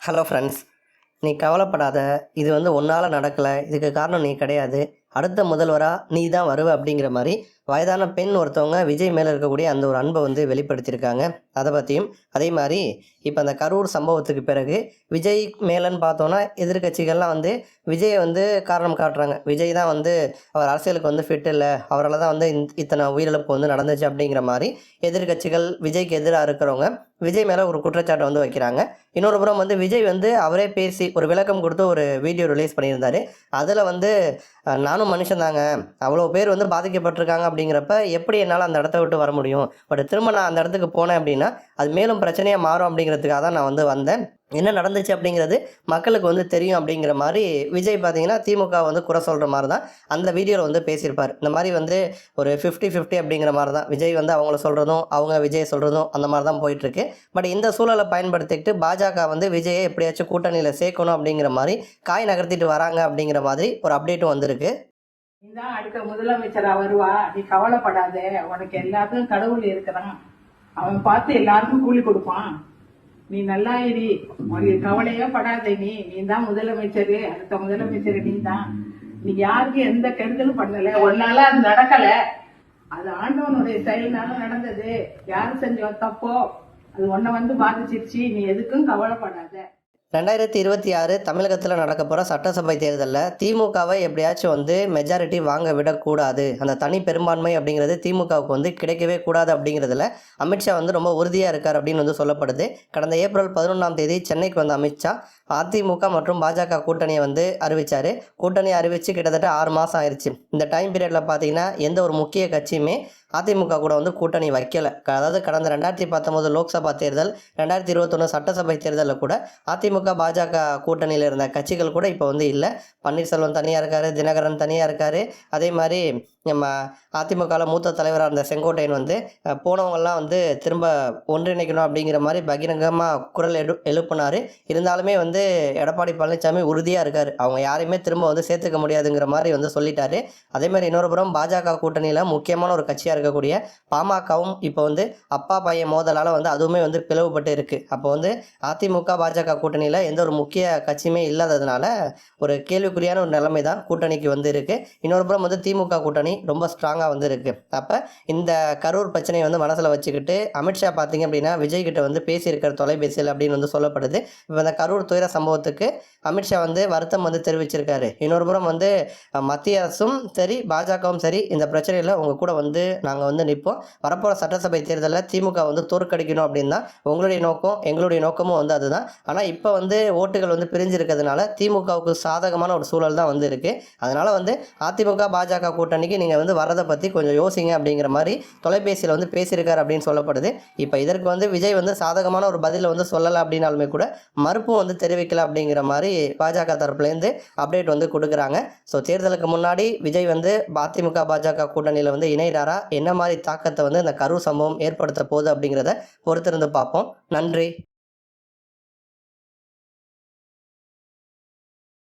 Hello friends நீ கவலைப்படாத. இது வந்து ஒன்றால் நடக்கலை. இதுக்கு காரணம் நீ கிடையாது. அடுத்த முதல்வராக நீ தான் வருவ அப்படிங்கிற மாதிரி வயதான பெண் ஒருத்தவங்க விஜய் மேலே இருக்கக்கூடிய அந்த ஒரு அன்பை வந்து வெளிப்படுத்தியிருக்காங்க. அதை பற்றியும் அதே மாதிரி இப்போ அந்த கரூர் சம்பவத்துக்கு பிறகு விஜய் மேலன்னு பார்த்தோன்னா எதிர்க்கட்சிகள்லாம் வந்து விஜயை வந்து காரணம் காட்டுறாங்க. விஜய் தான் வந்து அவர் அரசியலுக்கு வந்து ஃபிட் இல்லை. அவரால் தான் வந்து இத்தனை உயிரிழப்பு வந்து நடந்துச்சு அப்படிங்கிற மாதிரி எதிர்க்கட்சிகள் விஜய்க்கு எதிராக இருக்கிறவங்க விஜய் மேலே ஒரு குற்றச்சாட்டை வந்து வைக்கிறாங்க. இன்னொரு புறம் வந்து விஜய் வந்து அவரே பேசி ஒரு விளக்கம் கொடுத்து ஒரு வீடியோ ரிலீஸ் பண்ணியிருந்தாரு. அதில் வந்து நானும் மனுஷன் தாங்க. அவ்வளோ பேர் வந்து பாதிக்கப்பட்டிருக்காங்க அப்படி அப்படிங்கிறப்ப எப்படி என்னால் அந்த இடத்த விட்டு வர முடியும்? பட் திரும்ப நான் அந்த இடத்துக்கு போனேன் அப்படின்னா அது மேலும் பிரச்சனையாக மாறும் அப்படிங்கிறதுக்காக தான் நான் வந்து வந்தேன். என்ன நடந்துச்சு அப்படிங்கிறது மக்களுக்கு வந்து தெரியும் அப்படிங்கிற மாதிரி விஜய் பார்த்தீங்கன்னா திமுக வந்து குறை சொல்கிற மாதிரி தான் அந்த வீடியோவில் வந்து பேசியிருப்பார். இந்த மாதிரி வந்து ஒரு ஃபிஃப்டி ஃபிஃப்டி அப்படிங்கிற மாதிரி தான் விஜய் வந்து அவங்கள சொல்கிறதும் அவங்க விஜய் சொல்கிறதும் அந்த மாதிரி தான் போயிட்டுருக்கு. பட் இந்த சூழலை பயன்படுத்திக்கிட்டு பாஜக வந்து விஜயை எப்படியாச்சும் கூட்டணியில் சேர்க்கணும் அப்படிங்கிற மாதிரி காய் நகர்த்திட்டு வராங்க அப்படிங்கிற மாதிரி ஒரு அப்டேட்டும் வந்திருக்கு. நீதான் அடுத்த முதலமைச்சரா வருவா. நீ கவலைப்படாத. உனக்கு எல்லாத்துக்கும் கடவுள் இருக்கிறான். அவன் பார்த்து எல்லாருக்கும் கூலி கொடுப்பான். நீ நல்லா இரு. உனக்கு கவலையே படாத நீ. நீ தான் முதலமைச்சர். அடுத்த முதலமைச்சர் நீ தான் நீ யாருக்கும் எந்த கெடுதலும் பண்ணல. ஒன்னால அது நடக்கல. அது ஆண்டவனுடைய செயல்னால நடந்தது. யாரு செஞ்ச தப்போ அது உன்னை வந்து பாதிச்சிருச்சு. நீ எதுக்கும் கவலைப்படாத. ரெண்டாயிரத்தி இருபத்தி ஆறு தமிழகத்தில் நடக்க போகிற சட்டசபை தேர்தலில் திமுகவை எப்படியாச்சும் வந்து மெஜாரிட்டி வாங்க விடக்கூடாது. அந்த தனி பெரும்பான்மை அப்படிங்கிறது திமுகவுக்கு வந்து கிடைக்கவே கூடாது அப்படிங்கிறதுல அமித்ஷா வந்து ரொம்ப உறுதியாக இருக்கார் அப்படின்னு வந்து சொல்லப்படுது. கடந்த ஏப்ரல் பதினொன்றாம் தேதி சென்னைக்கு வந்த அமித்ஷா அதிமுக மற்றும் பாஜக கூட்டணியை வந்து அறிவிச்சார். கூட்டணி அறிவித்து கிட்டத்தட்ட ஆறு மாதம் ஆயிடுச்சு இந்த டைம் பீரியடில் பார்த்தீங்கன்னா எந்த ஒரு முக்கிய கட்சியுமே அதிமுக கூட வந்து கூட்டணி வைக்கலை. அதாவது கடந்த ரெண்டாயிரத்தி பத்தொம்போது லோக்சபா தேர்தல் ரெண்டாயிரத்தி இருபத்தொன்று சட்டசபை தேர்தலில் கூட அதிமுக திமுக பாஜக கூட்டணியில் இருந்த கட்சிகள் கூட இப்போ வந்து இல்லை. பன்னீர்செல்வம் தனியாக இருக்கார் தினகரன் தனியாக இருக்கார். அதே மாதிரி நம்ம அதிமுகவில் மூத்த தலைவராக இருந்த செங்கோட்டையன் வந்து போனவங்கள்லாம் வந்து திரும்ப ஒன்றிணைக்கணும் அப்படிங்கிற மாதிரி பகிரங்கமாக குரல் எடு எழுப்பினார். இருந்தாலுமே வந்து எடப்பாடி பழனிசாமி உறுதியாக இருக்கார். அவங்க யாரையுமே திரும்ப வந்து சேர்த்துக்க முடியாதுங்கிற மாதிரி வந்து சொல்லிட்டாரு. அதே மாதிரி இன்னொரு புறம் பாஜக கூட்டணியில் முக்கியமான ஒரு கட்சியாக இருக்கக்கூடிய பாமகவும் இப்போ வந்து அப்பா பையன் மோதலால் வந்து அதுவுமே வந்து பிளவுபட்டு இருக்குது அப்போ வந்து அதிமுக பாஜக கூட்டணியில் எந்த ஒரு முக்கிய கட்சியுமே இல்லாததுனால ஒரு கேள்விக்குறியான ஒரு நிலைமை தான் கூட்டணிக்கு வந்து இருக்குது இன்னொரு புறம் வந்து திமுக கூட்டணி ரொம்ப ஸ்ட்ராங்காக வந்து இருக்குது அப்போ இந்த கரூர் பிரச்சனையை வந்து மனசில் வச்சுக்கிட்டு அமித்ஷா பார்த்தீங்க அப்படின்னா விஜய் கிட்ட வந்து பேசியிருக்கிற தொலைபேசியில் அப்படின்னு வந்து சொல்லப்படுது. இப்போ இந்த கரூர் துயர சம்பவத்துக்கு அமித்ஷா வந்து வருத்தம் வந்து தெரிவிச்சிருக்காரு. இன்னொரு புறம் வந்து மத்திய அரசும் சரி பாஜகவும் சரி இந்த பிரச்சனையில் உங்கள் கூட வந்து நாங்கள் வந்து நிற்போம். வரப்போகிற சட்டசபை தேர்தலில் திமுக வந்து தோற்கடிக்கணும் அப்படின்னு தான் உங்களுடைய நோக்கம் எங்களுடைய நோக்கமும் வந்து அதுதான். ஆனால் இப்போ வந்து ஓட்டுகள் வந்து பிரிஞ்சிருக்கிறதுனால திமுகவுக்கு சாதகமான ஒரு சூழல் தான் வந்து இருக்குது அதனால் வந்து அதிமுக பாஜக கூட்டணிக்கு நீங்கள் வந்து வரதை பற்றி கொஞ்சம் யோசிங்க அப்படிங்கிற மாதிரி தொலைபேசியில் வந்து பேசியிருக்காரு அப்படின்னு சொல்லப்படுது. இப்போ இதற்கு வந்து விஜய் வந்து சாதகமான ஒரு பதிலை வந்து சொல்லலை அப்படின்னாலுமே கூட மறுப்பும் வந்து தெரிவிக்கல அப்படிங்கிற மாதிரி பாஜக தரப்புலேருந்து அப்டேட் வந்து கொடுக்குறாங்க. ஸோ தேர்தலுக்கு முன்னாடி விஜய் வந்து அதிமுக பாஜக கூட்டணியில் வந்து இணைகிறாரா? என்ன மாதிரி தாக்கத்தை வந்து இந்த கரூர் சம்பவம் ஏற்படுத்த போகுது அப்படிங்கிறத பொறுத்திருந்து பார்ப்போம். நன்றி.